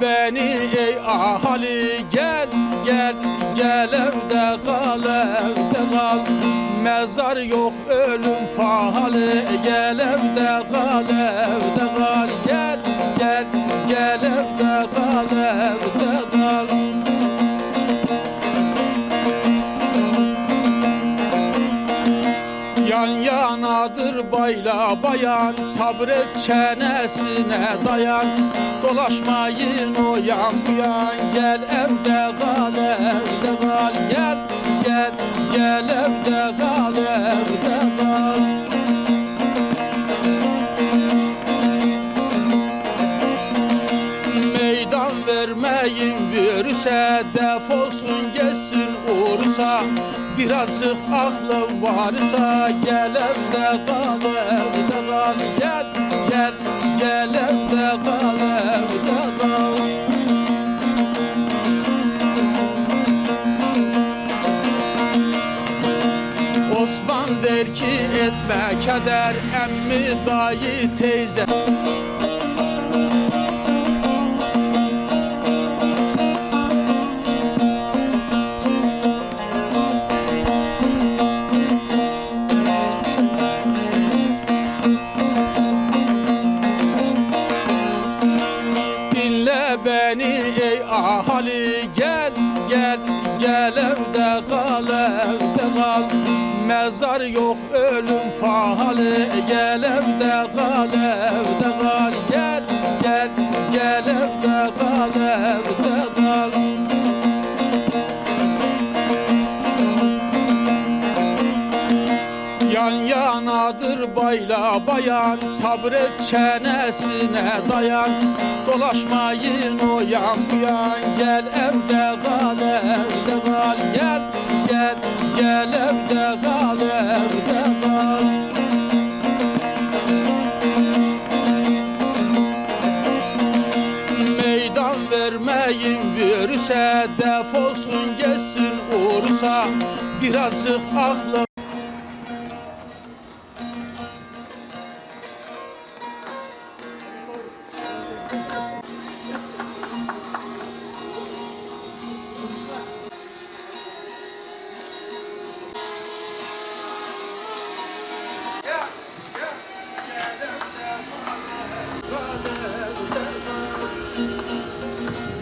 beni ey ahali gel gel gel evde kal evde kal. Mezar yok ölüm pahalı gel evde kal evde kal bayan Sabret çenesine dayan. Dolaşmayın o yan bu yan Gel evde kal evde kal. Gel gel gel evde kal evde kal. Meydan vermeyin virüse Defolsun geçsin uğrusa Birazcık aklın varsa Gel evde kal evde kal Gel gel gel evde kal evde kal Osman der ki etme keder Emmi dayı teyze gel evde kal. Evde kal Mezar yok ölüm pahalı. Gel evde kal. Evde kal Gel gel gel evde kal evde kal. Yan yanadır bayla bayan Sabret çenesine dayan Dolaşmayın o yan bu yan. Gel evde kal evde kal. Gel gel gel evde kal evde kal. Meydan vermeyin virüse Defolsun geçsin uğrusa. Birazcık aklı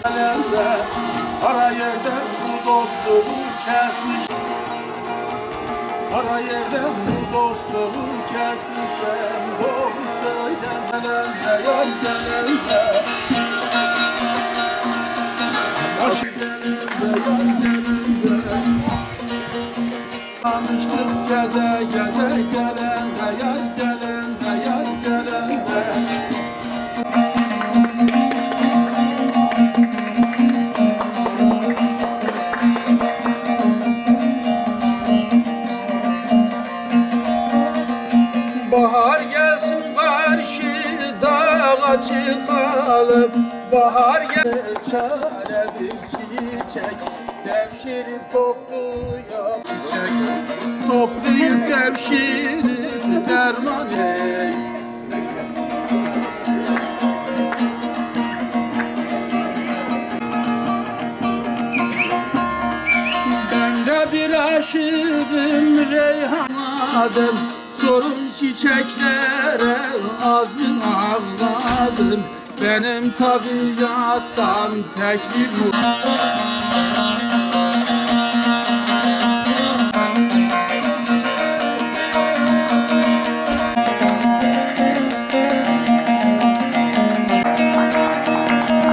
Alemde Para yerde bu dostluğu kesmiş. Para yerde bu çıkalım Bahar gel çare bir çiçek Devşirip topluyor. Çiçek Toplayıp devşirip derman ey Ben de bir aşığım Reyhan adım Sorun çiçeklere azmin ağladım Benim tabiattan tek bir mu-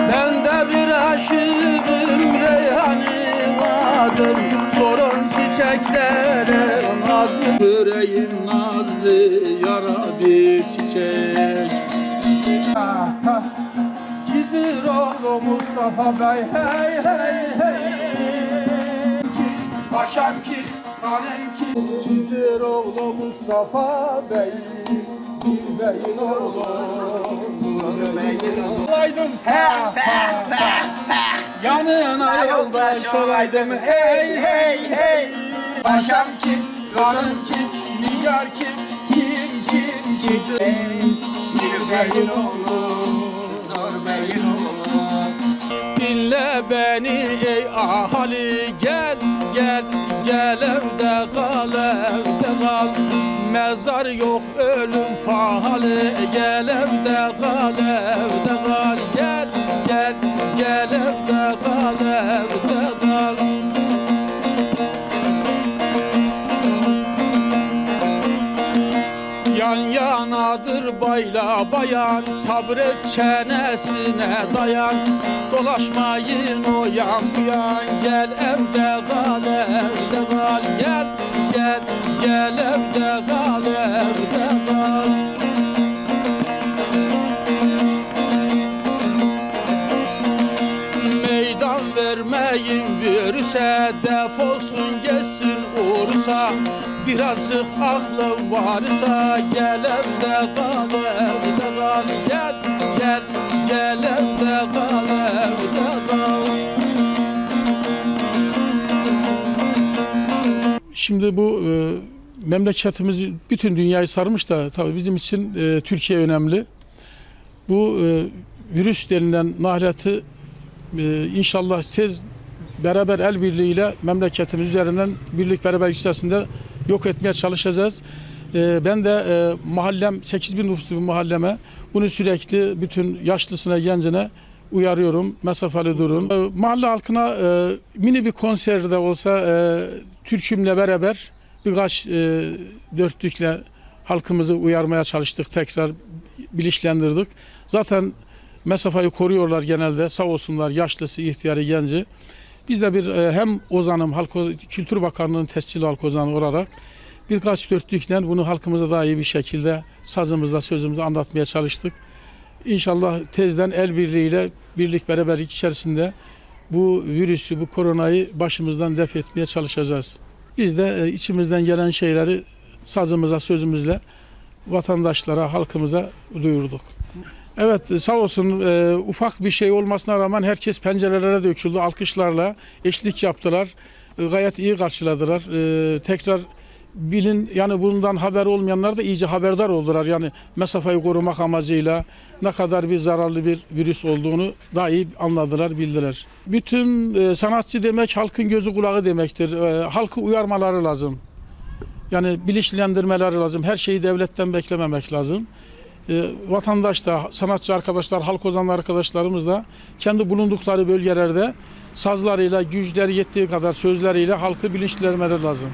Ben de bir aşığım Reyhan'ı adım Sorun çiçeklere nazlı Yüreğim nazlı yara bir çiçek Ah. Gizir oğlu Mustafa Bey hey hey hey. Paşam ki, kanem ki. Gizir oğlu Mustafa Bey Bir beyin oğlu. Olaydım ha ha ha Yanına yoldaş olaydım hey hey hey. Paşam kim, kanım kim, nigar kim, kim kim kim. Bir beyin oğlu, zor beyin oğlu beni ey ahali gel gel gel evde kal evde kal. Mezar yok ölüm pahalı gel evde kal evde kal. Gel gel gel evde kal bayan Sabret çenesine dayan. Dolaşmayın o yan bu yan Gel evde kal evde kal. Gel gel gel evde kal evde kal. Meydan vermeyin virüse Defolsun geçsin uğrusa Birazcık aklın varsa Gel evde kal evde kal Gel gel gel evde kal evde kal Şimdi bu e, memleketimiz bütün dünyayı sarmış da tabii bizim için e, Türkiye önemli. Bu e, virüs denilen nahliyatı e, inşallah tez beraber el birliğiyle memleketimiz üzerinden birlik beraber içerisinde yok etmeye çalışacağız. E, ben de e, mahallem 8000 nüfuslu bir mahalleme bunu sürekli bütün yaşlısına gencine uyarıyorum. Mesafeli durun. E, mahalle halkına e, mini bir konserde olsa e, türkümle beraber birkaç dörtlükle halkımızı uyarmaya çalıştık. Tekrar bilinçlendirdik. Zaten mesafeyi koruyorlar genelde. Sağ olsunlar yaşlısı, ihtiyarı, genci. Biz de bir e, hem Ozan'ım, Kültür Bakanlığı'nın tescilli halk ozanı olarak birkaç dörtlükle bunu halkımıza daha iyi bir şekilde sazımızda, sözümüzde anlatmaya çalıştık. İnşallah tezden el birliğiyle birlik beraberlik içerisinde bu virüsü, bu koronayı başımızdan def etmeye çalışacağız. Biz de e, içimizden gelen şeyleri sazımıza, sözümüzle vatandaşlara, halkımıza duyurduk. Evet sağ olsun e, ufak bir şey olmasına rağmen herkes pencerelere döküldü. Alkışlarla eşlik yaptılar. E, gayet iyi karşıladılar. E, tekrar bilin yani bundan haber olmayanlar da iyice haberdar oldular. Yani mesafeyi korumak amacıyla ne kadar bir zararlı bir virüs olduğunu daha iyi anladılar, bildiler. Bütün e, sanatçı demek halkın gözü kulağı demektir. E, halkı uyarmaları lazım. Yani bilinçlendirmeleri lazım. Her şeyi devletten beklememek lazım. E, vatandaş da, sanatçı arkadaşlar, halk ozanlı arkadaşlarımız da kendi bulundukları bölgelerde sazlarıyla, güçleri yettiği kadar sözleriyle halkı bilinçlenmeleri lazım.